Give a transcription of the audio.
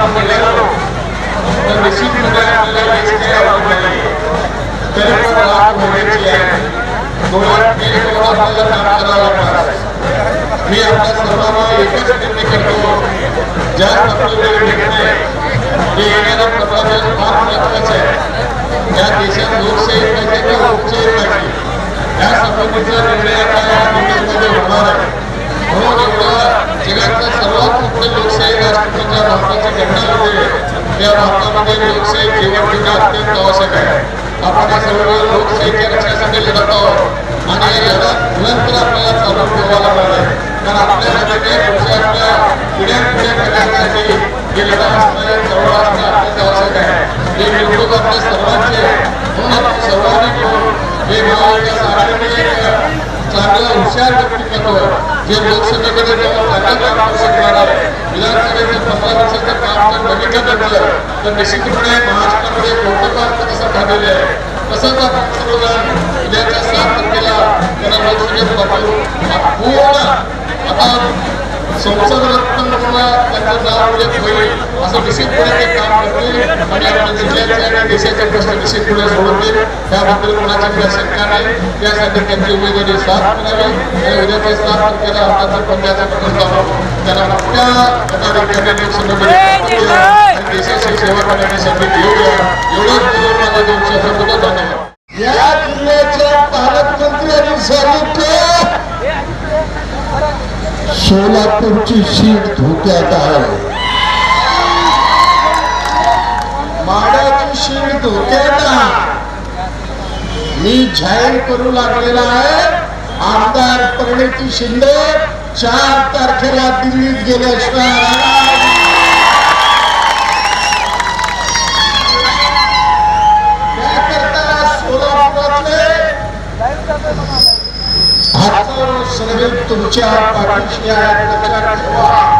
आपण गेलो तर निश्चित प्रकारे आपल्याला यश काय लाभलेलं आहे तरी पण लाभ होण्याची आहे डोळ्यात गेले तेवढा आपल्याला त्रास झाला पडणार आहे मी आपल्या सर्वांना एकच विनंती करतो ज्या प्रकल्पाला भेटणे या देशात लोकशाही होणार आहे. म्हणून जगात आपल्या भारतामध्ये लोकशाही जीवन ठेवणं अत्यंत आवश्यक आहे. आपण हे सर्व लोकशाहीच्या रक्षणासाठी लढत आहोत. आणि या लढत निरंतर आपल्याला चालू ठेवायला लागणार कारण आपल्यासाठी पुढच्या आपल्या पिढ्या पिढ्या करण्यासाठी हे लढा असणं जवळ असणं अत्यंत आवश्यक आहे. हे निवडणूक आपल्या सर्वांचे म्हणून आपण सर्वांनी मिळून हे महाराष्ट्र आघाडीने एक चांगलं हुशार व्यक्तिमत्व जे लोकसभेकडे जाऊन चांगलं काम करू शकणार आहे विधानसभेचं पंधरा वर्षाचं काम जर बघितलं तर निश्चितपणे महाराष्ट्रामध्ये आहे. तसंच आपण सर्वजण उद्याच्या सात तारखेला त्यांना लोकसभेत पूर्ण आता संसद रत्न त्यांचं नाव होईल असं निश्चितपणे ते काम करतील. आणि आपल्या जिल्ह्याचे आणि देशाचे प्रश्न निश्चितपणे सोडवतील. त्याबद्दल कोणाची काही शंका नाही. त्यासाठी त्यांची उमेदवारी साथ मिळावी आणि उद्याच्या सात तारखेला हाताचा पंजाचा प्रकल्प त्यांना मोठ्या पदाधिकाऱ्यांनी लोकसभेमध्ये आणि देशाची सेवा करण्याची संधी देऊया एवढंच बोलून माझ्या दोन शब्द बोलतो धन्यवाद या जिल्ह्याच्या पालकमंत्र्यांनी सांगितलं सोलापूरची सीट धोक्यात आहे माड्याची सीट धोक्यात आहे मी जाहीर करू लागलेला आहे आमदार परिणिती शिंदे चार तारखेला दिल्लीत गेल्याशिवाय तुमच्या पाठीशी आहे लक्षात ठेवा.